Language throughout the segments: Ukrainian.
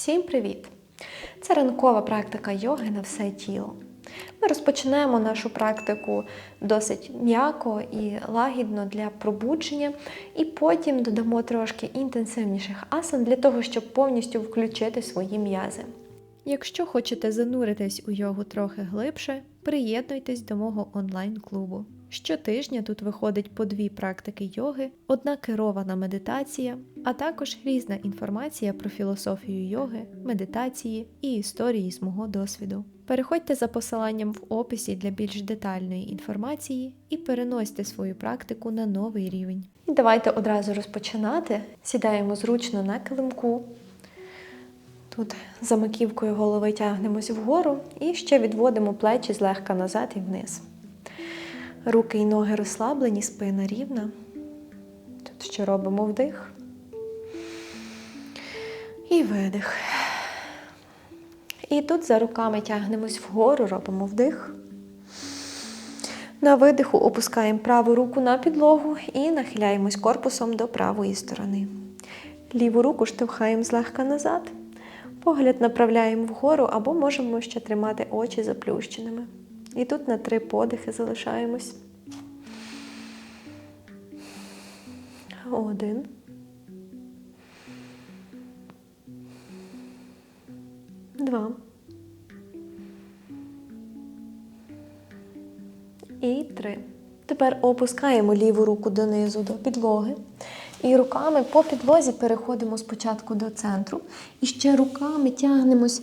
Всім привіт! Це ранкова практика йоги на все тіло. Ми розпочинаємо нашу практику досить м'яко і лагідно для пробудження, і потім додамо трошки інтенсивніших асан для того, щоб повністю включити свої м'язи. Якщо хочете зануритись у йогу трохи глибше, приєднуйтесь до мого онлайн-клубу. Щотижня тут виходить по дві практики йоги, одна керована медитація, а також різна інформація про філософію йоги, медитації і історії з мого досвіду. Переходьте за посиланням в описі для більш детальної інформації і переносьте свою практику на новий рівень. І давайте одразу розпочинати. Сідаємо зручно на килимку. Тут за маківкою голови тягнемось вгору і ще відводимо плечі злегка назад і вниз. Руки і ноги розслаблені, спина рівна. Тут ще робимо вдих. І видих. І тут за руками тягнемось вгору, робимо вдих. На видиху опускаємо праву руку на підлогу і нахиляємось корпусом до правої сторони. Ліву руку штовхаємо злегка назад. Погляд направляємо вгору або можемо ще тримати очі заплющеними. І тут на три подихи залишаємось. Один. Два. І три. Тепер опускаємо ліву руку донизу до підлоги. І руками по підлозі переходимо спочатку до центру. І ще руками тягнемось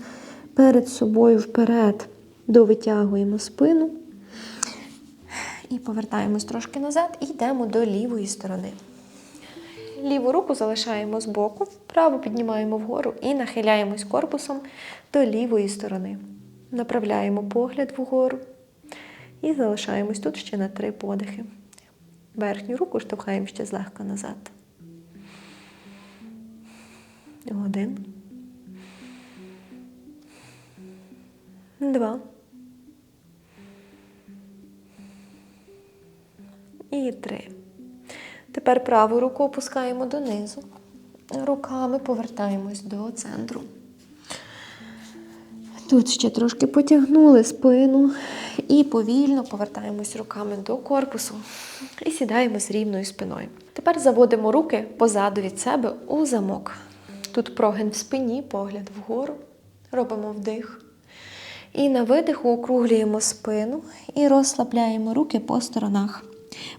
перед собою вперед, довитягуємо спину. І повертаємось трошки назад і йдемо до лівої сторони. Ліву руку залишаємо збоку, вправо піднімаємо вгору і нахиляємось корпусом до лівої сторони. Направляємо погляд вгору і залишаємось тут ще на три подихи. Верхню руку штовхаємо ще злегка назад. Один. Два. І три. Тепер праву руку опускаємо донизу. Руками повертаємось до центру. Тут ще трошки потягнули спину і повільно повертаємось руками до корпусу і сідаємо з рівною спиною. Тепер заводимо руки позаду від себе у замок. Тут прогин в спині, погляд вгору. Робимо вдих. І на видиху округлюємо спину і розслабляємо руки по сторонах.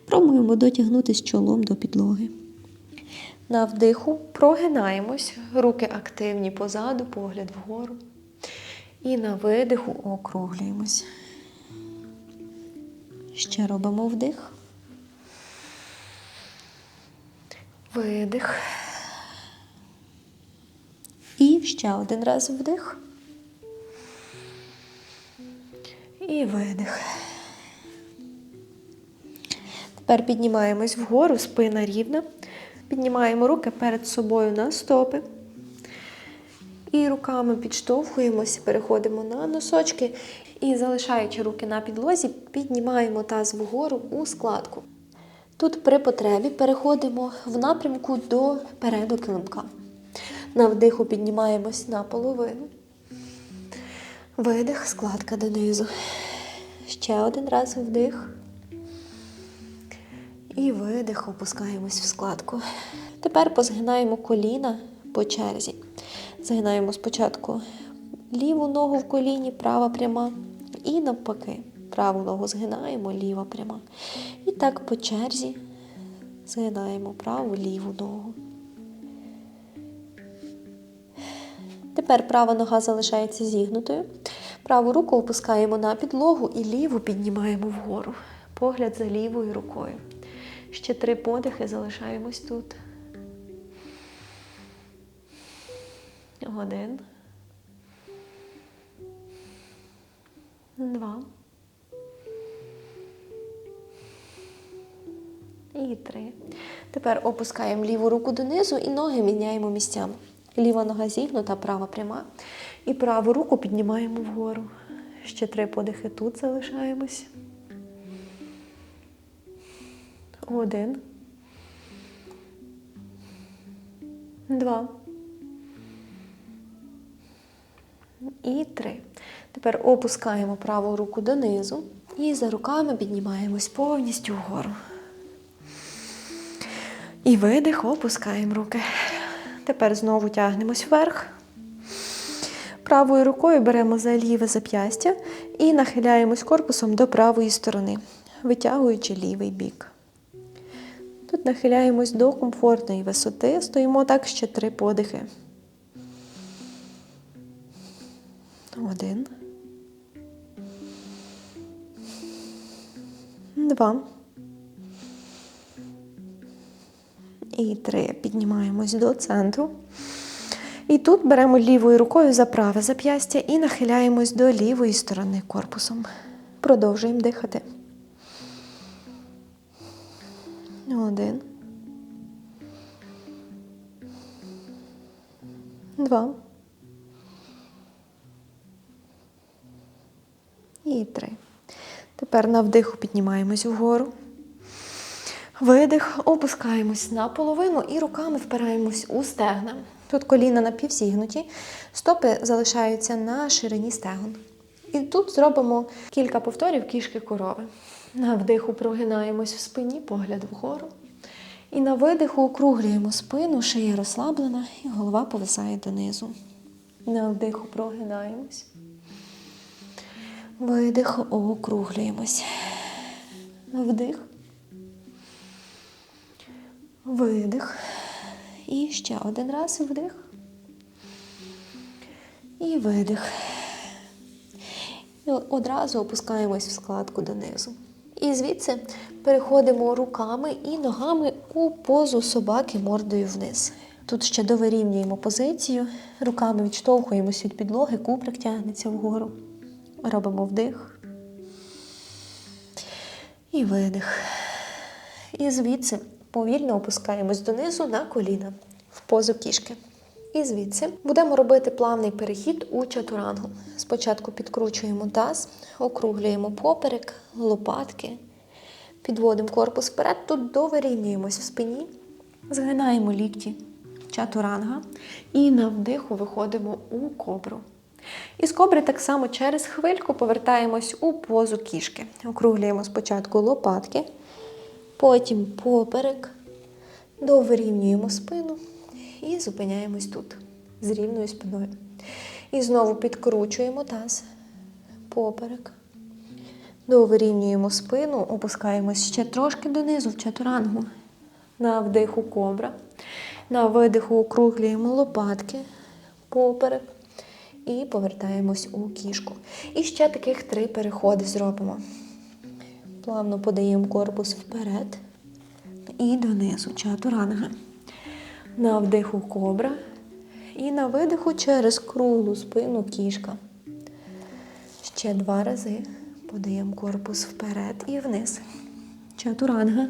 Пробуємо дотягнутися чолом до підлоги. На вдиху прогинаємось, руки активні позаду, погляд вгору. І на видиху округлюємось. Ще робимо вдих. Видих. І ще один раз вдих. І видих. Тепер піднімаємось вгору, спина рівна. Піднімаємо руки перед собою на стопи. І руками підштовхуємося, переходимо на носочки і, залишаючи руки на підлозі, піднімаємо таз вгору у складку. Тут при потребі переходимо в напрямку до переду килимка. На вдиху піднімаємось на половину. Видих, складка донизу. Ще один раз вдих. І видих, опускаємось в складку. Тепер позгинаємо коліна по черзі. Згинаємо спочатку ліву ногу в коліні, права пряма. І навпаки, праву ногу згинаємо, ліва пряма. І так по черзі згинаємо праву ліву ногу. Тепер права нога залишається зігнутою. Праву руку опускаємо на підлогу і ліву піднімаємо вгору. Погляд за лівою рукою. Ще три подихи залишаємось тут. Один. Два. І три. Тепер опускаємо ліву руку донизу і ноги міняємо місцями. Ліва нога зігнута, права пряма. І праву руку піднімаємо вгору. Ще три подихи тут залишаємось. Один. Два. І три. Тепер опускаємо праву руку донизу і за руками піднімаємось повністю вгору. І видих, опускаємо руки. Тепер знову тягнемось вверх. Правою рукою беремо за ліве зап'ястя і нахиляємось корпусом до правої сторони, витягуючи лівий бік. Тут нахиляємось до комфортної висоти, стоїмо так ще три подихи. Один. Два. І три. Піднімаємось до центру. І тут беремо лівою рукою за праве зап'ястя і нахиляємось до лівої сторони корпусом. Продовжуємо дихати. Один. Два. І три. Тепер на вдиху піднімаємось вгору. Видих, опускаємось на половину і руками впираємось у стегна. Тут коліна напівзігнуті, стопи залишаються на ширині стегон. І тут зробимо кілька повторів кішки корови. На вдиху прогинаємось в спині, погляд вгору. І на видиху округлюємо спину, шия розслаблена, і голова повисає донизу. На вдиху прогинаємось. Видих, округлюємось. Вдих. Видих. І ще один раз вдих. І видих. І одразу опускаємось в складку донизу. І звідси переходимо руками і ногами у позу собаки мордою вниз. Тут ще довирівнюємо позицію, руками відштовхуємось від підлоги, куприк тягнеться вгору. Робимо вдих. І видих. І звідси повільно опускаємось донизу на коліна в позу кішки. І звідси будемо робити плавний перехід у чатурангу. Спочатку підкручуємо таз, округлюємо поперек, лопатки, підводимо корпус вперед, тут довирівнюємось в спині, згинаємо лікті чатуранга і на вдиху виходимо у кобру. І з кобри так само через хвильку повертаємось у позу кішки. Округлюємо спочатку лопатки, потім поперек, довирівнюємо спину і зупиняємось тут з рівною спиною. І знову підкручуємо таз, поперек. Довирівнюємо спину, опускаємось ще трошки донизу в чатурангу. На вдиху кобра. На видиху округлюємо лопатки, поперек. І повертаємось у кішку. І ще таких три переходи зробимо. Плавно подаємо корпус вперед і донизу чатуранга. На вдиху кобра. І на видиху через круглу спину кішка. Ще два рази подаємо корпус вперед і вниз. Чатуранга.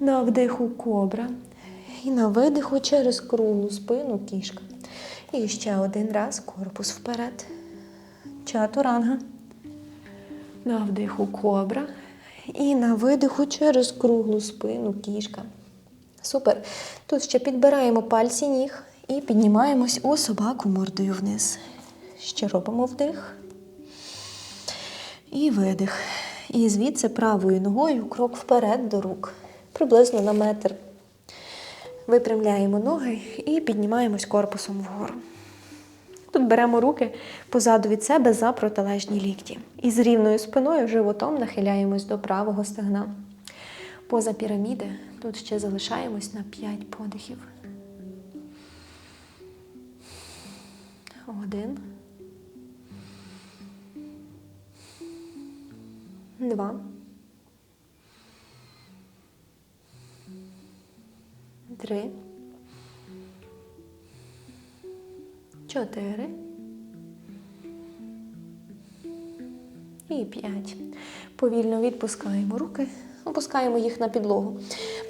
На вдиху кобра. І на видиху через круглу спину кішка. І ще один раз корпус вперед. Чатуранга. На вдиху кобра. І на видиху через круглу спину кішка. Супер. Тут ще підбираємо пальці ніг і піднімаємось у собаку мордою вниз. Ще робимо вдих. І видих. І звідси правою ногою крок вперед до рук. Приблизно на метр. Випрямляємо ноги і піднімаємось корпусом вгору. Тут беремо руки позаду від себе за протилежні лікті. І з рівною спиною животом нахиляємось до правого стегна. Поза піраміди тут ще залишаємось на 5 подихів. Один. Два. Три. Чотири. І п'ять. Повільно відпускаємо руки, опускаємо їх на підлогу.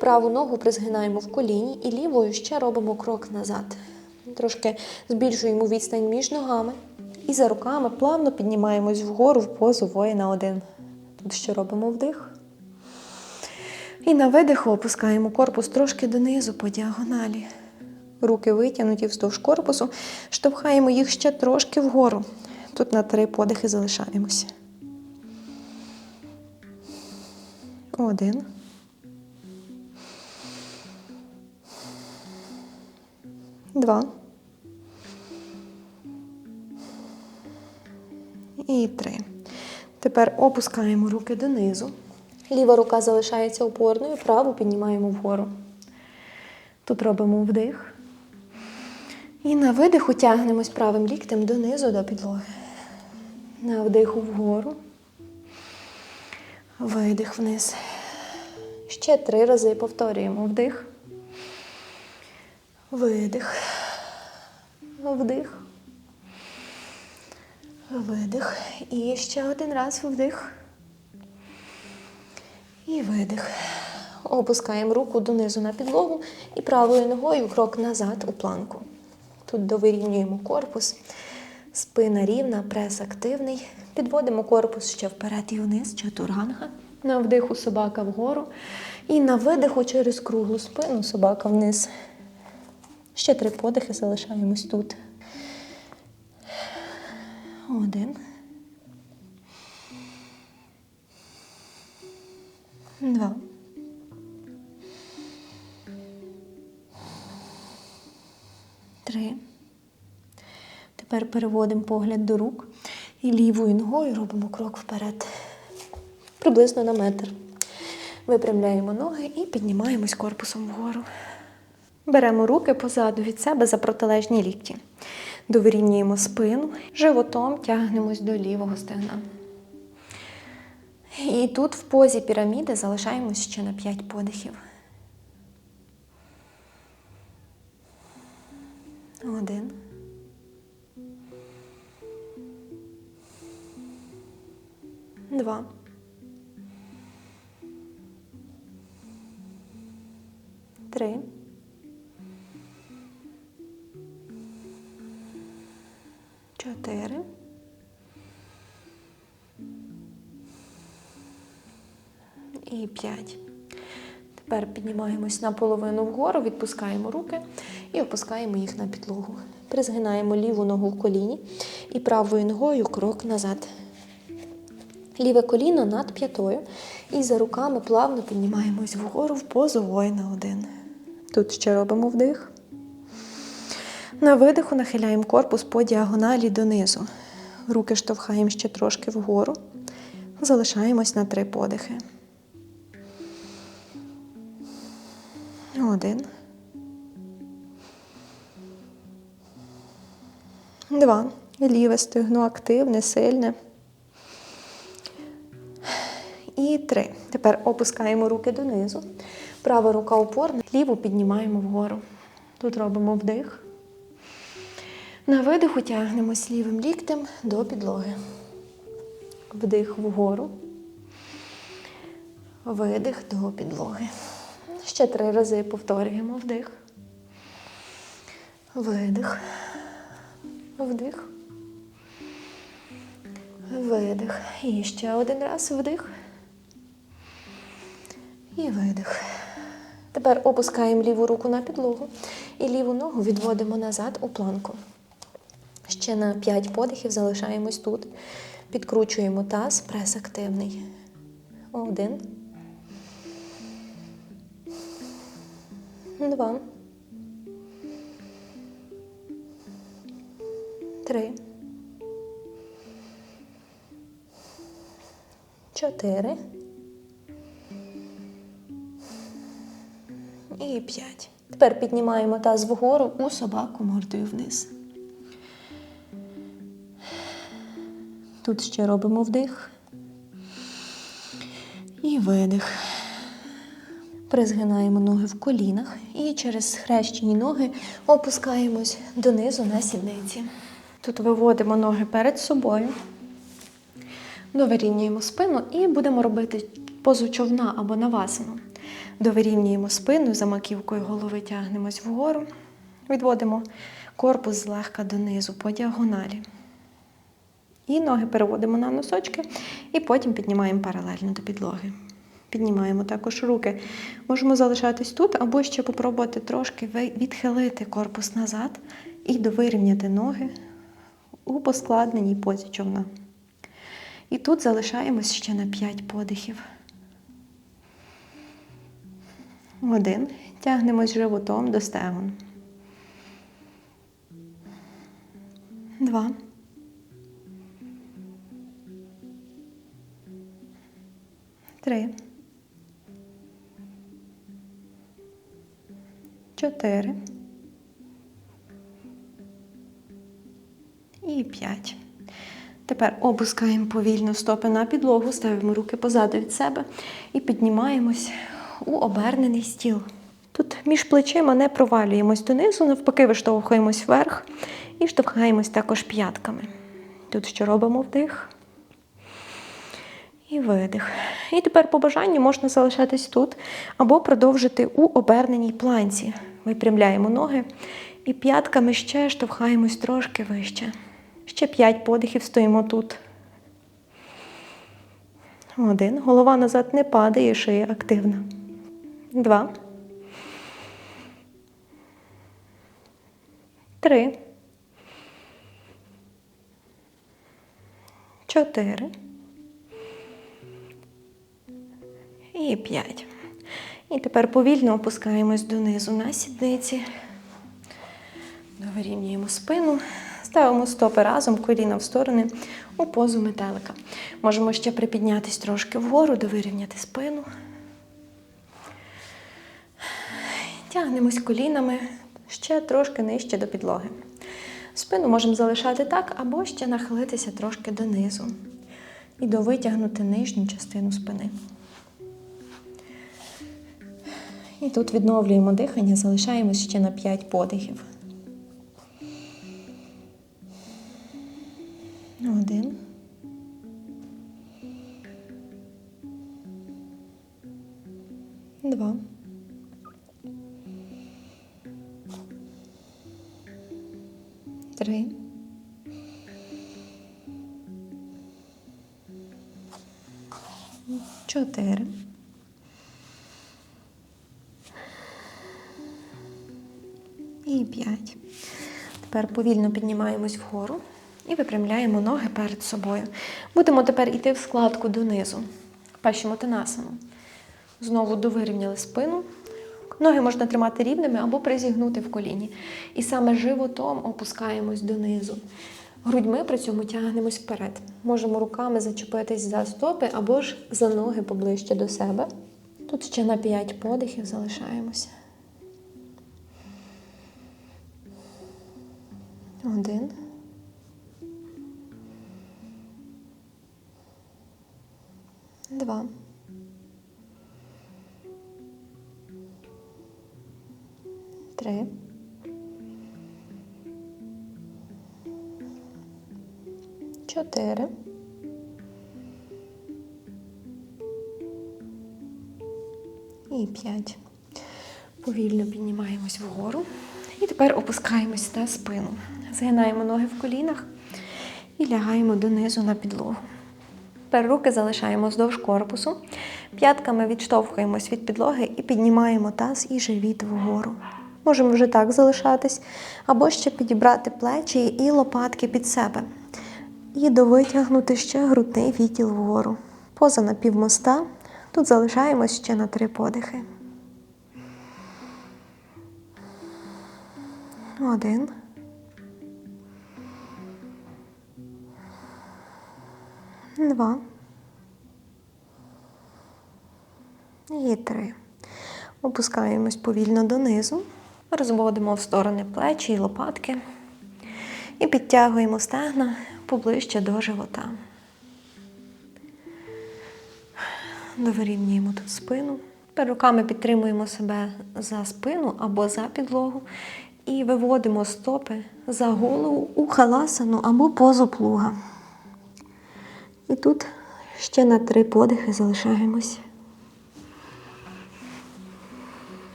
Праву ногу призгинаємо в коліні і лівою ще робимо крок назад. Трошки збільшуємо відстань між ногами. І за руками плавно піднімаємось вгору в позу воїна один. Тут ще робимо вдих. І на видиху опускаємо корпус трошки донизу по діагоналі. Руки витягнуті вздовж корпусу, штовхаємо їх ще трошки вгору. Тут на три подихи залишаємося. Один. Два. І три. Тепер опускаємо руки донизу. Ліва рука залишається опорною, праву піднімаємо вгору. Тут робимо вдих. І на видиху тягнемось правим ліктем донизу до підлоги. На вдиху вгору. Видих вниз. Ще три рази повторюємо вдих. Видих. Вдих. Видих. І ще один раз вдих. І видих. Опускаємо руку донизу на підлогу і правою ногою крок назад у планку. Тут довирівнюємо корпус, спина рівна, прес активний. Підводимо корпус ще вперед і вниз, чатуранга. На вдиху собака вгору. І на видиху через круглу спину собака вниз. Ще три подихи залишаємось тут. Один. Два. Три. Тепер переводимо погляд до рук і лівою ногою робимо крок вперед. Приблизно на метр. Випрямляємо ноги і піднімаємось корпусом вгору. Беремо руки позаду від себе за протилежні лікті. Довирівнюємо спину, животом тягнемось до лівого стегна. І тут в позі піраміди залишаємось ще на 5 подихів. Один. Два. Три. Чотири. І п'ять. Тепер піднімаємось наполовину вгору, відпускаємо руки і опускаємо їх на підлогу. Призгинаємо ліву ногу в коліні і правою ногою крок назад. Ліве коліно над п'ятою. І за руками плавно піднімаємось вгору в позу воїна один. Тут ще робимо вдих. На видиху нахиляємо корпус по діагоналі донизу. Руки штовхаємо ще трошки вгору. Залишаємось на три подихи. Один. Два. Ліве стегно активне, сильне. І три. Тепер опускаємо руки донизу. Права рука опорна, ліву піднімаємо вгору. Тут робимо вдих. На видиху тягнемось лівим ліктем до підлоги. Вдих вгору. Видих до підлоги. Ще три рази повторюємо вдих. Видих. Вдих. Видих. І ще один раз вдих. І видих. Тепер опускаємо ліву руку на підлогу і ліву ногу відводимо назад у планку. Ще на 5 подихів залишаємось тут. Підкручуємо таз, прес активний. Один. Два. Три. Чотири. І п'ять. Тепер піднімаємо таз вгору у собаку мордою вниз. Тут ще робимо вдих. І видих. Призгинаємо ноги в колінах і через схрещені ноги опускаємось донизу на сідниці. Тут виводимо ноги перед собою, довирівнюємо спину і будемо робити позу човна або навасину. Довирівнюємо спину, за маківкою голови тягнемось вгору, відводимо корпус злегка донизу по діагоналі. І ноги переводимо на носочки і потім піднімаємо паралельно до підлоги. Піднімаємо також руки. Можемо залишатись тут, або ще попробувати трошки відхилити корпус назад і довирівняти ноги у поскладненій позі човна. І тут залишаємось ще на 5 подихів. Один. Тягнемось животом до стегон. Два. Три. Чотири. І п'ять. Тепер опускаємо повільно стопи на підлогу, ставимо руки позаду від себе і піднімаємось у обернений стіл. Тут між плечима не провалюємось донизу, навпаки, виштовхуємось вверх і штовхаємось також п'ятками. Тут що робимо вдих і видих. І тепер по бажанню можна залишатись тут або продовжити у оберненій планці. Випрямляємо ноги і п'ятками ще штовхаємось трошки вище. Ще п'ять подихів стоїмо тут. Один. Голова назад не падає, шия активна. Два. Три. Чотири. І п'ять. І тепер повільно опускаємось донизу на сідниці. Вирівнюємо спину. Ставимо стопи разом, коліна в сторони у позу метелика. Можемо ще припіднятись трошки вгору, довирівняти спину. Тягнемось колінами ще трошки нижче до підлоги. Спину можемо залишати так, або ще нахилитися трошки донизу і довитягнути нижню частину спини. І тут відновлюємо дихання, залишаємось ще на 5 подихів. Один. Два. Три. Чотири. І п'ять. Тепер повільно піднімаємось вгору і випрямляємо ноги перед собою. Будемо тепер йти в складку донизу. Пащимотанасану. Знову довирівняли спину. Ноги можна тримати рівними або призігнути в коліні. І саме животом опускаємось донизу. Грудьми при цьому тягнемось вперед. Можемо руками зачепитись за стопи або ж за ноги поближче до себе. Тут ще на 5 подихів залишаємося. Один. Два. Чотири. І п'ять. Повільно піднімаємось вгору. І тепер опускаємось на спину. Згинаємо ноги в колінах і лягаємо донизу на підлогу. Тепер руки залишаємо вздовж корпусу. П'ятками відштовхуємось від підлоги і піднімаємо таз і живіт вгору. Можемо вже так залишатись, або ще підібрати плечі і лопатки під себе. І довитягнути ще грудний відділ вгору. Поза напівмоста. Тут залишаємось ще на три подихи. Один. Два. І три. Опускаємось повільно донизу. Розводимо в сторони плечі і лопатки. І підтягуємо стегна поближче до живота. Довирівнюємо тут спину. Тепер руками підтримуємо себе за спину або за підлогу і виводимо стопи за голову у халасану або позу плуга. І тут ще на три подихи залишаємось.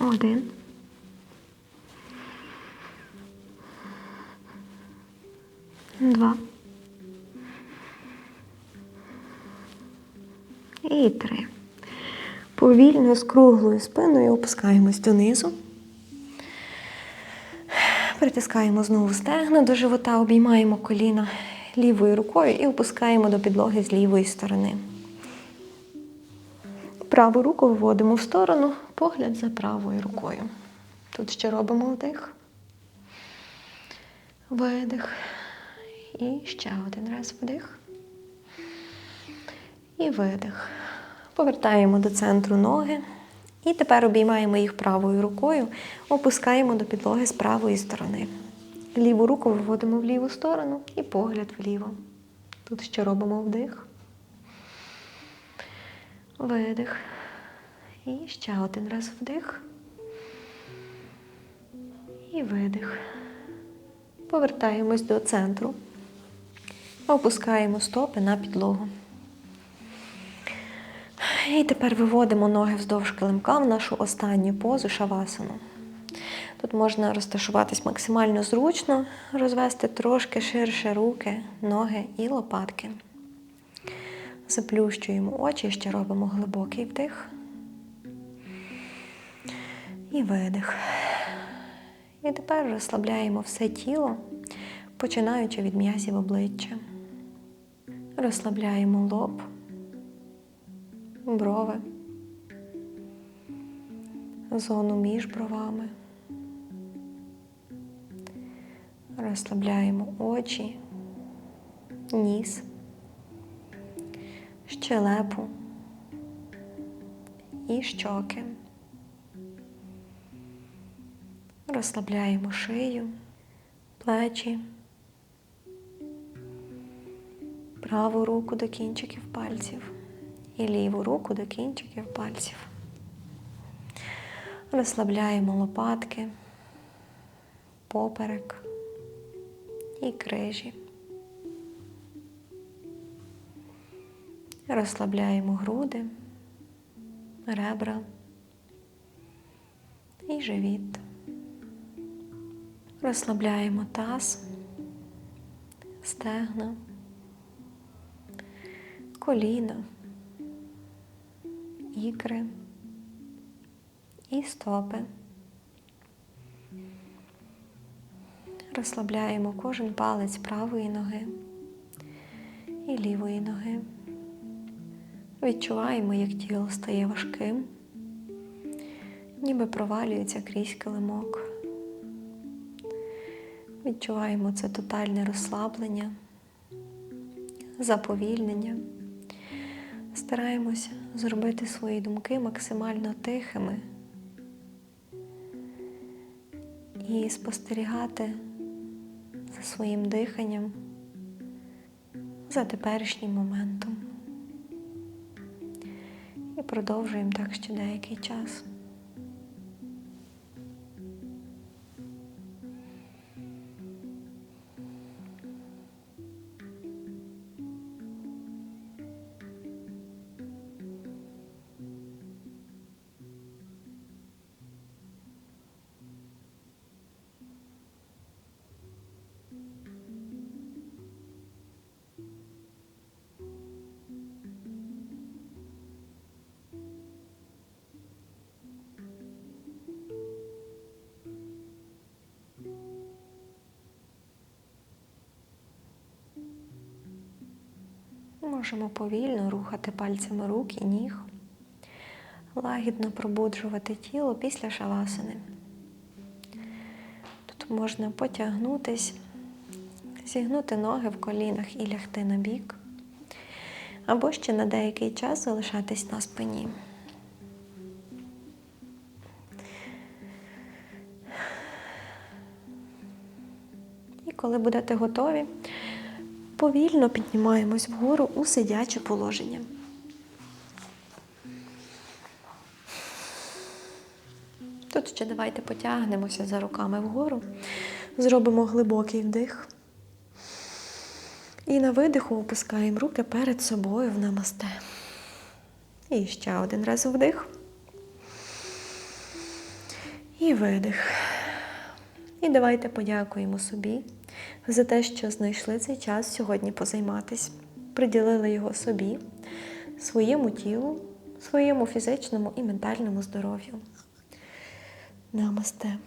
Один. Два. І три. Повільно з круглою спиною опускаємось донизу. Притискаємо знову стегна до живота, обіймаємо коліна лівою рукою і опускаємо до підлоги з лівої сторони. Праву руку виводимо в сторону, погляд за правою рукою. Тут ще робимо вдих. Видих. І ще один раз вдих. І видих. Повертаємо до центру ноги. І тепер обіймаємо їх правою рукою, опускаємо до підлоги з правої сторони. Ліву руку виводимо в ліву сторону і погляд вліво. Тут ще робимо вдих. Видих. І ще один раз вдих. І видих. Повертаємось до центру. Опускаємо стопи на підлогу. І тепер виводимо ноги вздовж килимка в нашу останню позу шавасану. Тут можна розташуватись максимально зручно, розвести трошки ширше руки, ноги і лопатки. Заплющуємо очі, ще робимо глибокий вдих. І видих. І тепер розслабляємо все тіло, починаючи від м'язів обличчя. Розслабляємо лоб, брови, зону між бровами. Розслабляємо очі, ніс, щелепу і щоки. Розслабляємо шию, плечі, праву руку до кінчиків пальців і ліву руку до кінчиків пальців. Розслабляємо лопатки, поперек і крижі. Розслабляємо груди, ребра і живіт. Розслабляємо таз, стегна, коліна, ікри і стопи. Розслабляємо кожен палець правої ноги і лівої ноги. Відчуваємо, як тіло стає важким, ніби провалюється крізь килимок. Відчуваємо це тотальне розслаблення, заповільнення. Стараємося зробити свої думки максимально тихими і спостерігати за своїм диханням, за теперішнім моментом. І продовжуємо так ще деякий час. Можемо повільно рухати пальцями рук і ніг, лагідно пробуджувати тіло після шавасани. Тут можна потягнутись, зігнути ноги в колінах і лягти на бік, або ще на деякий час залишатись на спині. І коли будете готові, повільно піднімаємось вгору у сидяче положення. Тут ще давайте потягнемося за руками вгору, зробимо глибокий вдих. І на видиху опускаємо руки перед собою в намасте. І ще один раз вдих. І видих. І давайте подякуємо собі за те, що знайшли цей час сьогодні позайматись, приділили його собі, своєму тілу, своєму фізичному і ментальному здоров'ю. Намасте.